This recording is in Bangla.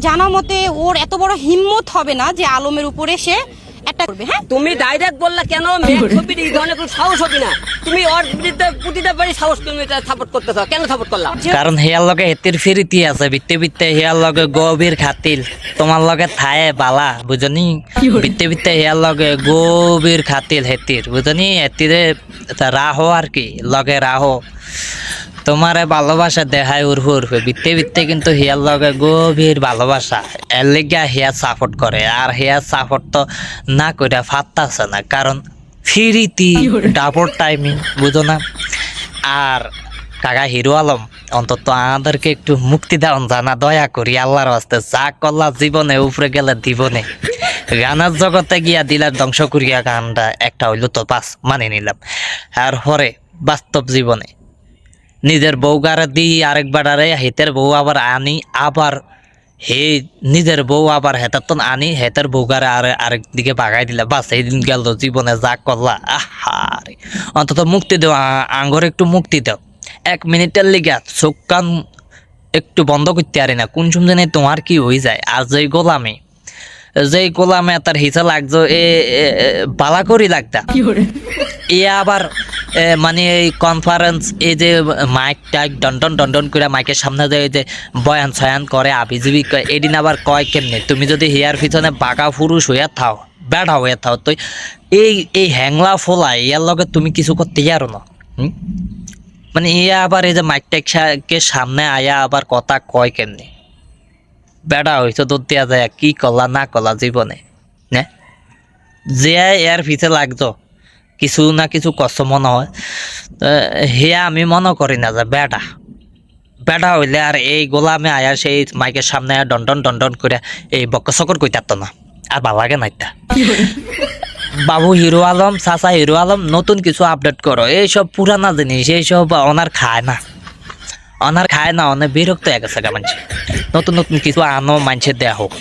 জানা মতে ওর এত বড় হিম্মত হবে না যে আলমের উপরে সে একটা করবে হ্যাঁ? তুমি ডাইরেক্ট বললা কেন মেয়ে ছবির এই ধরনের কোনো সাহস হবে না? তুমি ওর বিরুদ্ধে প্রতিটা বাড়ি সাহস তুমি এটা সাপোর্ট করতেছ কেন সাপোর্ট করলা? কারণ হেয়ার লগে হেতির ফিরিতি আছে বিত্তে বিত্তে হেয়ার লগে গভীর খাতিল তোমার লগে থায়ে বালা বুঝনি? বিত্তে বিত্তে হেয়ার লগে গভীর খাতিল হেতির বুঝনি? হেতিরে রাহ আর কি লগে রাহ। তোমারে ভালোবাসা দেখায় উর্হুর বিত্তে বিত্তে কিন্তু হিয়ার লগে গভীর ভালোবাসা। এর লিগা হিয়ার সাপোর্ট করে। আর হিয়ার সাপোর্ট তো না কইরা ফাত্তাছে না। কারণ ফিরিতি ডাবল টাইমিং বুঝো না? আর কাকা হিরো আলম অন্তত আমাদেরকে একটু মুক্তি দেওয়ান জানা দয়া করি আল্লাহর হস্তে। যা করলা জীবনে উপরে গেলে দিবনে। গানের জগতে গিয়া দিলার ধ্বংস করিয়া গানটা একটা হইল তো পাস মানে নিলাম। আর পরে বাস্তব জীবনে। নিজের বউ গারে দিই আরেকবার আরে হেতের বউ আবার আনি আবার হে নিজের বউ আবার হেতার তো আনি হেতের বউ গারে আর আরেক দিকে বাগাই দিলে বাস এই দিন গেল জীবনে যা করলা। আহারে অন্তত মুক্তি দেও আঙ্গর একটু মুক্তি দাও। এক মিনিটের লিগা চোখ কান একটু বন্ধ করতে পারি না কোন সময় জানি তোমার কি হয়ে যায়। আর যেই গোলামি যেই গোলামে তার হিসা লাগছো এ বালা করি লাগতা। এ আবার মানে এই কনফারেন্স এই যে মাইক টাইক ডন্ডন ডন্ডন করে মাইকের সামনে যে এই যে বয়ান ছয়ান করে, আবিজিবি এদিন আবার কয় কেমনে? তুমি যদি হেয়ার পিছনে বাঁকা পুরুষ হইয়া থাও বেড়া হইয়া থাও, তো এই এই হ্যাংলা ফোলা, ইয়ার লগে তুমি কিছু করতে পারো না? মানে ইয়া আবার এই যে মাইক টাইককে সামনে আয়া আবার কথা কয় কেমনে? বেড়া হইতো তোর দেয়া যায়, কি কলা না কলা জীবনে, না? যে এর পিছে লাগতো কিছু না কিছু কষ্ট মনে হয় হেয়া আমি মনে করি না যে বেটা বেটা হইলে আর এই গোলামে আয়া সেই মাইকের সামনে ডন্ডন ডন্ডন করে এই বক্কসকর কই থাকতো না। আর ভালো লাগে না এটা বাবু হিরো আলম, চাচা হিরো আলম, নতুন কিছু আপডেট করো। এইসব পুরানা জিনিস এইসব ওনার খায় না। ওনার খায় না অনেক বিরক্ত হয়ে গেছে মানুষ। নতুন নতুন কিছু আনো, মানুষের দেয়া হোক।